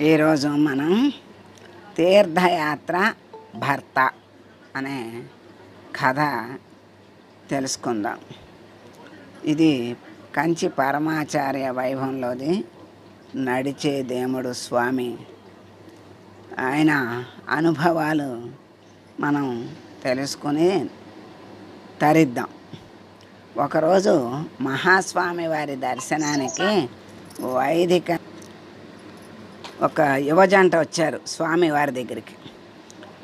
ఈరోజు మనం తీర్థయాత్ర భర్త అనే కథ తెలుసుకుందాం. ఇది కంచి పరమాచార్య వైభవంలోది నడిచే దేముడు స్వామి. ఆయన అనుభవాలు మనం తెలుసుకుని తరిద్దాం. ఒకరోజు మహాస్వామి వారి దర్శనానికి వైదిక ఒక యువజంట వచ్చారు స్వామి వారి దగ్గరికి.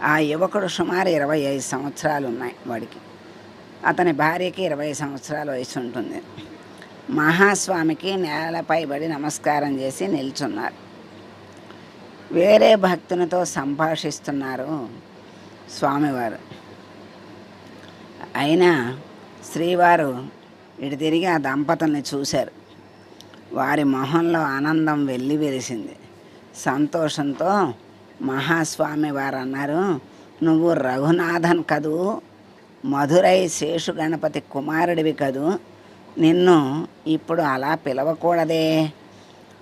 ఆ యువకుడు సుమారు ఇరవై ఐదు సంవత్సరాలు ఉన్నాయి వాడికి. అతని భార్యకి ఇరవై సంవత్సరాల వయసు ఉంటుంది. మహాస్వామికి నేలపై పడి నమస్కారం చేసి నిల్చున్నారు. వేరే భక్తునితో సంభాషిస్తున్నారు స్వామివారు. అయినా శ్రీవారు ఇటు తిరిగి ఆ దంపతుల్ని చూశారు. వారి మొహంలో ఆనందం వెళ్ళి వెలిసింది సంతోషంతో మహాస్వామి వారు అన్నారు నువ్వు రఘునాథన్ కదూ? మధురై శేషు గణపతి కుమారుడివి కదూ? నిన్ను ఇప్పుడు అలా పిలవకూడదే.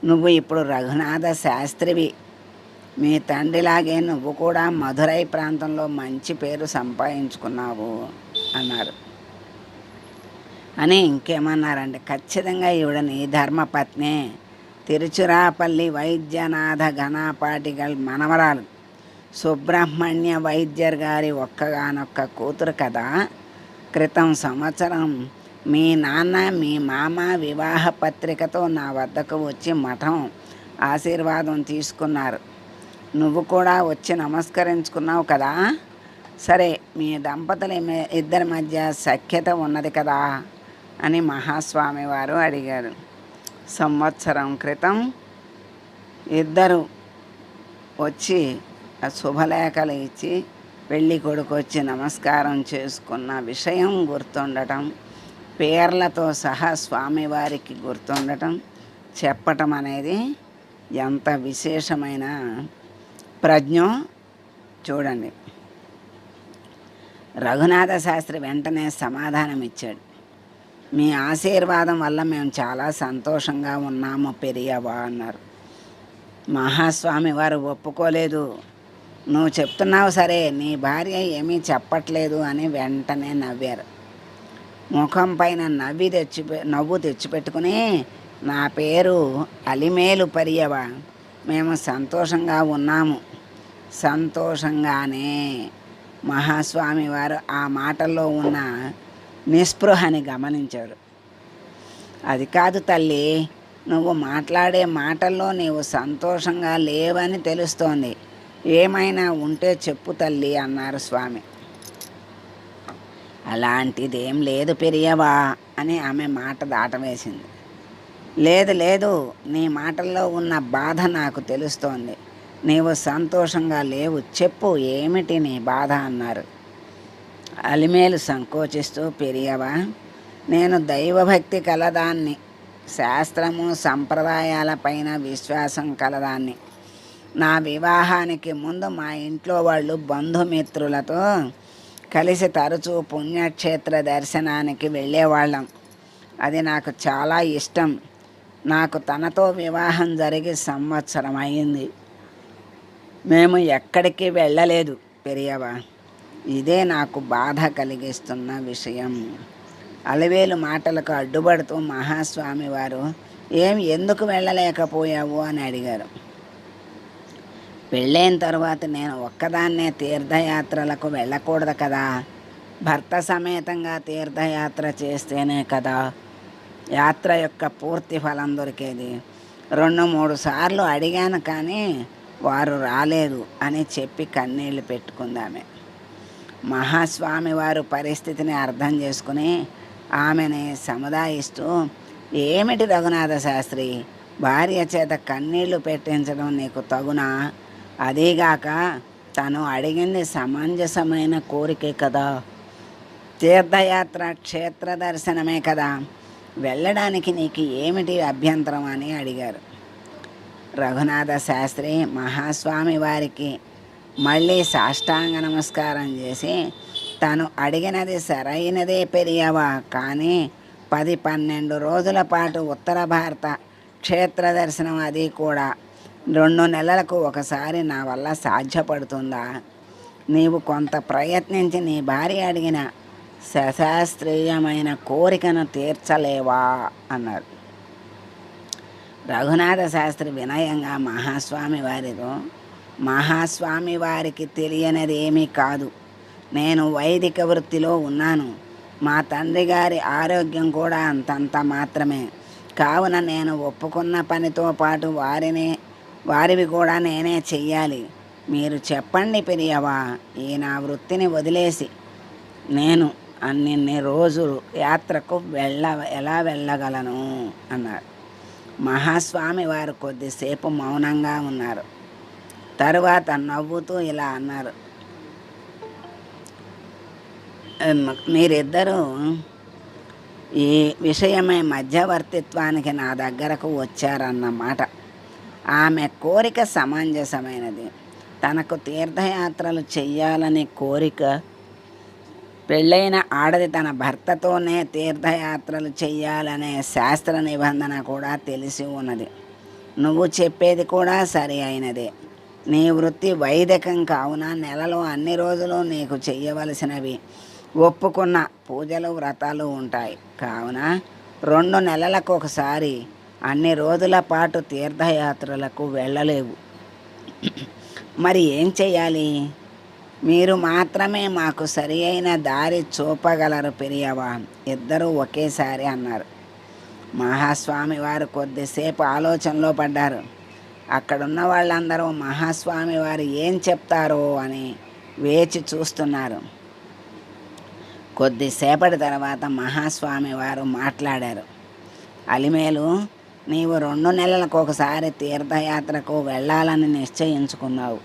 నువ్వు ఇప్పుడు రఘునాథ శాస్త్రివి. మీ తండ్రిలాగే నువ్వు కూడా మధురై ప్రాంతంలో మంచి పేరు సంపాదించుకున్నావు అన్నారు. అని ఇంకేమన్నారండి ఖచ్చితంగా ఈవిడ నీ ధర్మపత్నే. తిరుచురాపల్లి వైద్యనాథ ఘనాపాటిగల్ మనవరాలు. సుబ్రహ్మణ్య వైద్యర్ గారి ఒక్కగానొక్క కూతురు కదా. క్రితం సంవత్సరం మీ నాన్న మీ మామ వివాహ పత్రికతో నా వద్దకు వచ్చి మఠం ఆశీర్వాదం తీసుకున్నారు. నువ్వు కూడా వచ్చి నమస్కరించుకున్నావు కదా. సరే మీ దంపతుల ఇద్దరి మధ్య సఖ్యత ఉన్నది కదా అని మహాస్వామి వారు అడిగారు. సంవత్సరం క్రితం ఇద్దరు వచ్చి ఆ శుభలేఖలు ఇచ్చి పెళ్ళి కొడుకు వచ్చి నమస్కారం చేసుకున్న విషయం గుర్తుండటం పేర్లతో సహా స్వామివారికి గుర్తుండటం చెప్పటం అనేది ఎంత విశేషమైన ప్రజ్ఞో చూడండి. రఘునాథ శాస్త్రి వెంటనే సమాధానం ఇచ్చాడు మీ ఆశీర్వాదం వల్ల మేము చాలా సంతోషంగా ఉన్నాము పెరియవా అన్నారు. మహాస్వామి వారు ఒప్పుకోలేదు. నువ్వు చెప్తున్నావు సరే నీ భార్య ఏమీ చెప్పట్లేదు అని వెంటనే నవ్వారు. ముఖం పైన నవ్వి తెచ్చి నవ్వు తెచ్చిపెట్టుకుని నా పేరు అలిమేలు పరియవా. మేము సంతోషంగా ఉన్నాము. సంతోషంగానే. మహాస్వామి వారు ఆ మాటల్లో ఉన్న నిస్పృహని గమనించారు. అది కాదు తల్లి నువ్వు మాట్లాడే మాటల్లో నీవు సంతోషంగా లేవని తెలుస్తోంది. ఏమైనా ఉంటే చెప్పు తల్లి అన్నారు స్వామి. అలాంటిదేం లేదు పెరియవా అని ఆమె మాట దాటవేసింది. లేదు లేదు నీ మాటల్లో ఉన్న బాధ నాకు తెలుస్తోంది. నీవు సంతోషంగా లేవు చెప్పు ఏమిటి నీ బాధ అన్నారు. అలిమేలు సంకోచిస్తూ పెరియవా నేను దైవభక్తి కలదాన్ని శాస్త్రము సంప్రదాయాలపైన విశ్వాసం కలదాన్ని. నా వివాహానికి ముందు మా ఇంట్లో వాళ్ళు బంధుమిత్రులతో కలిసి తరచూ పుణ్యక్షేత్ర దర్శనానికి వెళ్ళేవాళ్ళం. అది నాకు చాలా ఇష్టం. నాకు తనతో వివాహం జరిగి సంవత్సరం అయింది. మేము ఎక్కడికి వెళ్ళలేదు పెరియవా ఇదే నాకు బాధ కలిగిస్తున్న విషయం. అలవేలు మాటలకు అడ్డుపడుతూ మహాస్వామి వారు ఏం ఎందుకు వెళ్ళలేకపోయావు? అని అడిగారు. పెళ్ళైన తర్వాత నేను ఒక్కదాన్నే తీర్థయాత్రలకు వెళ్ళకూడదు కదా. భర్త సమేతంగా తీర్థయాత్ర చేస్తేనే కదా యాత్ర యొక్క పూర్తి ఫలం దొరికేది. రెండు మూడు సార్లు అడిగాను కానీ వారు రాలేదు అని చెప్పి కన్నీళ్ళు పెట్టుకుందామే. మహాస్వామి వారు పరిస్థితిని అర్థం చేసుకుని ఆమెని సముదాయిస్తూ ఏమిటి రఘునాథ శాస్త్రి? భార్య చేత కన్నీళ్ళు పెట్టించడం నీకు తగునా? అదీగాక తను అడిగింది సమంజసమైన కోరికే కదా. తీర్థయాత్ర క్షేత్ర దర్శనమే కదా. వెళ్ళడానికి నీకు ఏమిటి అభ్యంతరం? అని అడిగారు. రఘునాథ శాస్త్రి మహాస్వామి వారికి మళ్ళీ సాష్టాంగ నమస్కారం చేసి తను అడిగినది సరైనదే పెరియవా కానీ పది పన్నెండు రోజుల పాటు ఉత్తర భారత క్షేత్ర దర్శనం అది కూడా. రెండు నెలలకు ఒకసారి నా వల్ల సాధ్యపడుతుందా? నీవు కొంత ప్రయత్నించి నీ భార్య అడిగిన సశాస్త్రీయమైన కోరికను తీర్చలేవా? అన్నారు. రఘునాథ శాస్త్రి వినయంగా మహాస్వామి వారితో మహాస్వామి వారికి తెలియనిదేమీ కాదు. నేను వైదిక వృత్తిలో ఉన్నాను. మా తండ్రి గారి ఆరోగ్యం కూడా అంతంత మాత్రమే. కావున నేను ఒప్పుకున్న పనితో పాటు వారిని వారివి కూడా నేనే చెయ్యాలి. మీరు చెప్పండి పెరియవా ఈ నా వృత్తిని వదిలేసి. నేను అన్నిన్ని రోజులు యాత్రకు వెళ్ళ ఎలా వెళ్ళగలను? అన్నారు మహాస్వామి వారు కొద్దిసేపు మౌనంగా ఉన్నారు. తరువాత నవ్వుతూ ఇలా అన్నారు. మీరిద్దరూ ఈ విషయమై మధ్యవర్తిత్వానికి నా దగ్గరకు వచ్చారన్నమాట. ఆమె కోరిక సమంజసమైనది. తనకు తీర్థయాత్రలు చెయ్యాలనే కోరిక పెళ్ళైన ఆడది తన భర్తతోనే తీర్థయాత్రలు చెయ్యాలనే శాస్త్ర నిబంధన కూడా తెలిసి ఉన్నది. నువ్వు చెప్పేది కూడా సరి అయినదే. నీ వృత్తి వైదికం కావున నెలలో అన్ని రోజులు నీకు చేయవలసినవి ఒప్పుకున్న పూజలు వ్రతాలు ఉంటాయి. కావున రెండు నెలలకు ఒకసారి అన్ని రోజుల పాటు తీర్థయాత్రలకు వెళ్ళలేవు. మరి ఏం చేయాలి మీరు మాత్రమే మాకు సరి అయిన దారి చూపగలరు పెరియవా? ఇద్దరూ ఒకేసారి అన్నారు. మహాస్వామి వారు కొద్దిసేపు ఆలోచనలో పడ్డారు. అక్కడున్న వాళ్ళందరూ మహాస్వామి వారు ఏం చెప్తారో అని వేచి చూస్తున్నారు. కొద్దిసేపటి తర్వాత మహాస్వామి వారు మాట్లాడారు. అలిమేలు నీవు రెండు నెలలకు ఒకసారి తీర్థయాత్రకు వెళ్ళాలని నిశ్చయించుకున్నావు.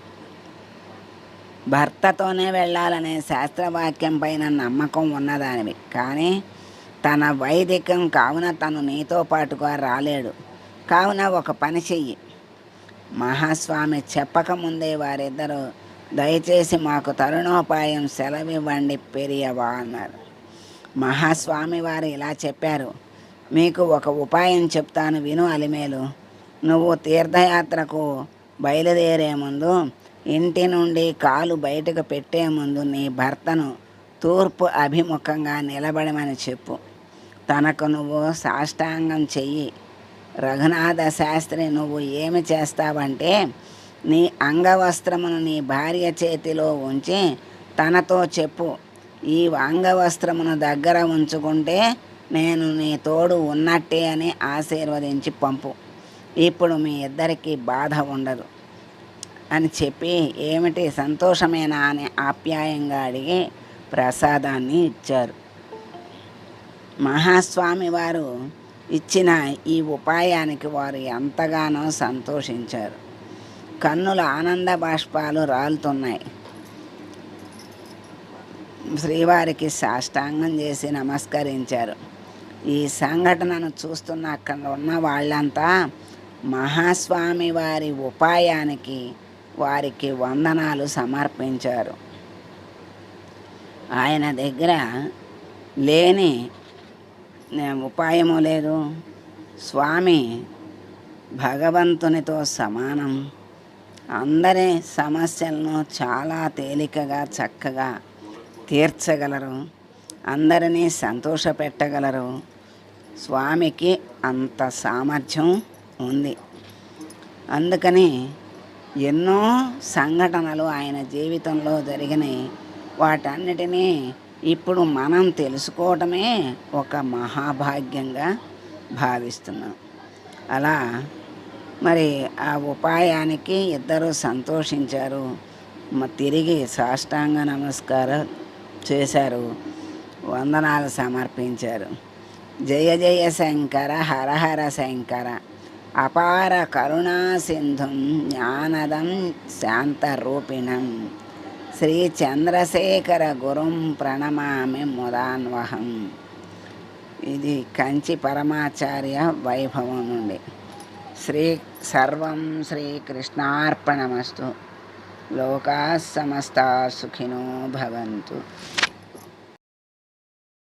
భర్తతోనే వెళ్ళాలనే శాస్త్రవాక్యం పైన నమ్మకం ఉన్నదానివి. కానీ తన వైదికం కావున తను నీతో పాటుగా రాలేడు. కావున ఒక పని చెయ్యి. మహాస్వామి చెప్పకముందే వారిద్దరూ దయచేసి మాకు తరుణోపాయం సెలవివ్వండి పెరియవా అన్నారు. మహాస్వామి వారు ఇలా చెప్పారు మీకు ఒక ఉపాయం చెప్తాను విను అలిమేలు. నువ్వు తీర్థయాత్రకు బయలుదేరే ముందు ఇంటి నుండి కాలు బయటకు పెట్టే ముందు నీ భర్తను తూర్పు అభిముఖంగా నిలబడమని చెప్పు. తనకు నువ్వు సాష్టాంగం చెయ్యి. రఘునాథ శాస్త్రి నువ్వు ఏమి చేస్తావంటే నీ అంగవస్త్రమును నీ భార్య చేతిలో ఉంచి తనతో చెప్పు. ఈ అంగవస్త్రమును దగ్గర ఉంచుకుంటే నేను నీ తోడు ఉన్నట్టే అని ఆశీర్వదించి పంపు. ఇప్పుడు మీ ఇద్దరికీ బాధ ఉండదు. అని చెప్పి ఏమిటి సంతోషమేనా అని ఆప్యాయంగా అడిగి ప్రసాదాన్ని ఇచ్చారు. మహాస్వామి వారు ఇచ్చిన ఈ ఉపాయానికి వారు ఎంతగానో సంతోషించారు. కన్నుల ఆనంద బాష్పాలు రాలుతున్నాయి. శ్రీవారికి సాష్టాంగం చేసి నమస్కరించారు. ఈ సంఘటనను చూస్తున్న అక్కడ ఉన్న వాళ్ళంతా మహాస్వామి వారి ఉపాయానికి వారికి వందనాలు సమర్పించారు. ఆయన దగ్గర లేని ఉపాయము లేదు. స్వామి భగవంతునితో సమానం. అందరి సమస్యలను చాలా తేలికగా చక్కగా తీర్చగలరు. అందరినీ సంతోషపెట్టగలరు. స్వామికి అంత సామర్థ్యం ఉంది. అందుకని ఎన్నో సంఘటనలు ఆయన జీవితంలో జరిగినాయి. వాటన్నిటినీ ఇప్పుడు మనం తెలుసుకోవటమే ఒక మహాభాగ్యంగా భావిస్తున్నాం. అలా మరి ఆ ఉపాయానికి ఇద్దరు సంతోషించారు. తిరిగి సాష్టాంగ నమస్కారం చేశారు. వందనాలు సమర్పించారు. జయ జయ శంకర హరహర శంకర. అపార కరుణా సింధుం జ్ఞానదం శాంతరూపిణం. శ్రీ చంద్రశేఖర గురుం ప్రణమామి ముదాన్వహం. ఇది కంచి పరమాచార్య వైభవం నుండి. శ్రీ సర్వం శ్రీకృష్ణార్పణమస్తు లోకా సమస్త సుఖినో భవంతు.